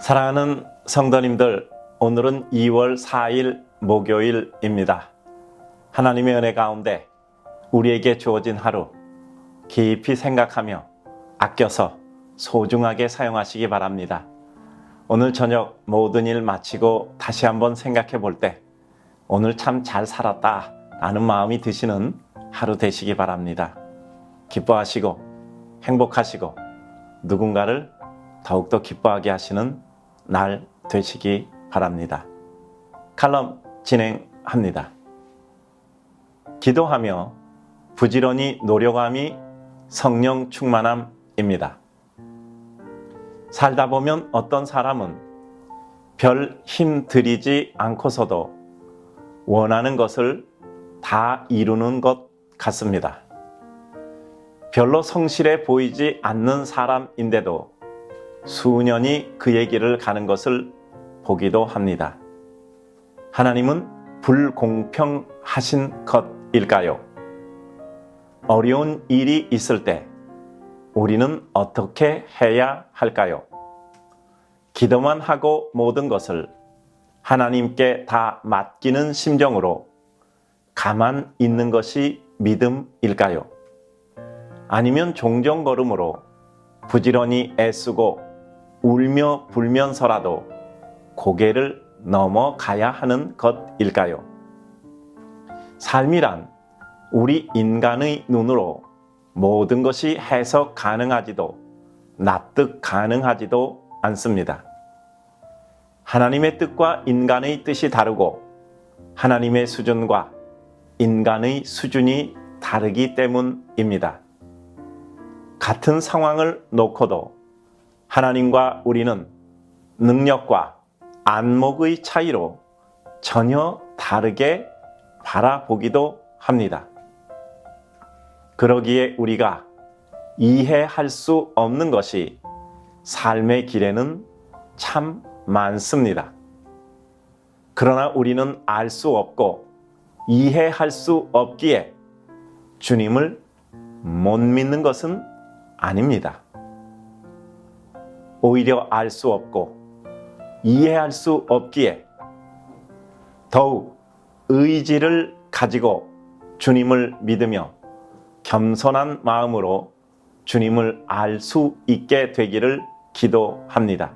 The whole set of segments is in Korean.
사랑하는 성도님들, 오늘은 2월 4일 목요일입니다. 하나님의 은혜 가운데 우리에게 주어진 하루 깊이 생각하며 아껴서 소중하게 사용하시기 바랍니다. 오늘 저녁 모든 일 마치고 다시 한번 생각해 볼 때 오늘 참 잘 살았다 라는 마음이 드시는 하루 되시기 바랍니다. 기뻐하시고 행복하시고 누군가를 더욱더 기뻐하게 하시는 날 되시기 바랍니다. 칼럼 진행합니다. 기도하며 부지런히 노력함이 성령 충만함입니다. 살다 보면 어떤 사람은 별 힘 들이지 않고서도 원하는 것을 다 이루는 것 같습니다. 별로 성실해 보이지 않는 사람인데도 수년이 그의 길을 가는 것을 보기도 합니다. 하나님은 불공평하신 것일까요? 어려운 일이 있을 때 우리는 어떻게 해야 할까요? 기도만 하고 모든 것을 하나님께 다 맡기는 심정으로 가만 있는 것이 믿음일까요? 아니면 종종 걸음으로 부지런히 애쓰고 울며 불면서라도 고개를 넘어가야 하는 것일까요? 삶이란 우리 인간의 눈으로 모든 것이 해석 가능하지도 납득 가능하지도 않습니다. 하나님의 뜻과 인간의 뜻이 다르고 하나님의 수준과 인간의 수준이 다르기 때문입니다. 같은 상황을 놓고도 하나님과 우리는 능력과 안목의 차이로 전혀 다르게 바라보기도 합니다. 그러기에 우리가 이해할 수 없는 것이 삶의 길에는 참 많습니다. 그러나 우리는 알 수 없고 이해할 수 없기에 주님을 못 믿는 것은 아닙니다. 오히려 알 수 없고 이해할 수 없기에 더욱 의지를 가지고 주님을 믿으며 겸손한 마음으로 주님을 알 수 있게 되기를 기도합니다.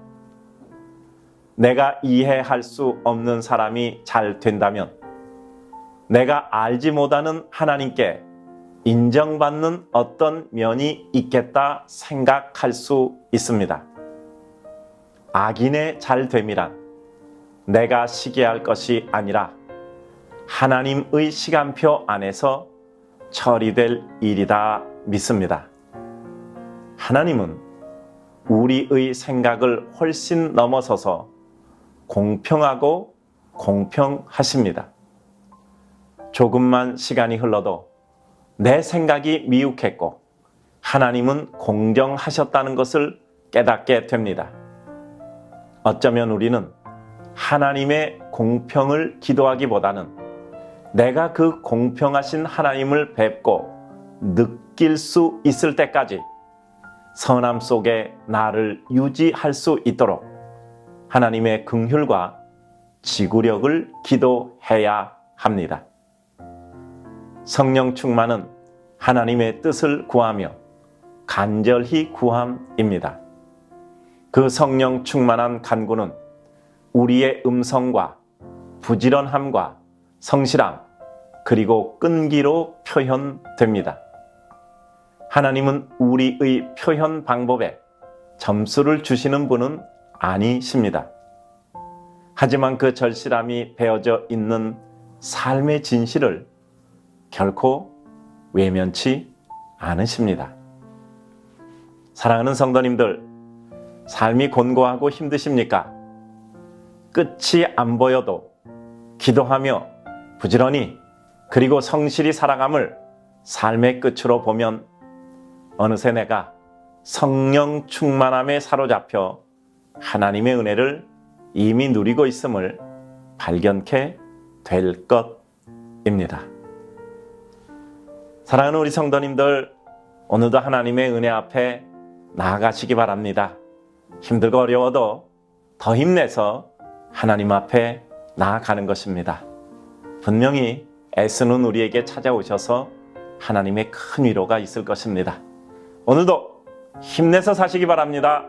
내가 이해할 수 없는 사람이 잘 된다면 내가 알지 못하는 하나님께 인정받는 어떤 면이 있겠다 생각할 수 있습니다. 악인의 잘됨이란 내가 시기할 것이 아니라 하나님의 시간표 안에서 처리될 일이다 믿습니다. 하나님은 우리의 생각을 훨씬 넘어서서 공평하고 공평하십니다. 조금만 시간이 흘러도 내 생각이 미혹했고 하나님은 공정하셨다는 것을 깨닫게 됩니다. 어쩌면 우리는 하나님의 공평을 기도하기보다는 내가 그 공평하신 하나님을 뵙고 느낄 수 있을 때까지 선함 속에 나를 유지할 수 있도록 하나님의 긍휼과 지구력을 기도해야 합니다. 성령 충만은 하나님의 뜻을 구하며 간절히 구함입니다. 그 성령 충만한 간구는 우리의 음성과 부지런함과 성실함 그리고 끈기로 표현됩니다. 하나님은 우리의 표현 방법에 점수를 주시는 분은 아니십니다. 하지만 그 절실함이 배어져 있는 삶의 진실을 결코 외면치 않으십니다. 사랑하는 성도님들, 삶이 곤고하고 힘드십니까? 끝이 안 보여도 기도하며 부지런히 그리고 성실히 살아감을 삶의 끝으로 보면 어느새 내가 성령 충만함에 사로잡혀 하나님의 은혜를 이미 누리고 있음을 발견케 될 것입니다. 사랑하는 우리 성도님들, 오늘도 하나님의 은혜 앞에 나아가시기 바랍니다. 힘들고 어려워도 더 힘내서 하나님 앞에 나아가는 것입니다. 분명히 애쓰는 우리에게 찾아오셔서 하나님의 큰 위로가 있을 것입니다. 오늘도 힘내서 사시기 바랍니다.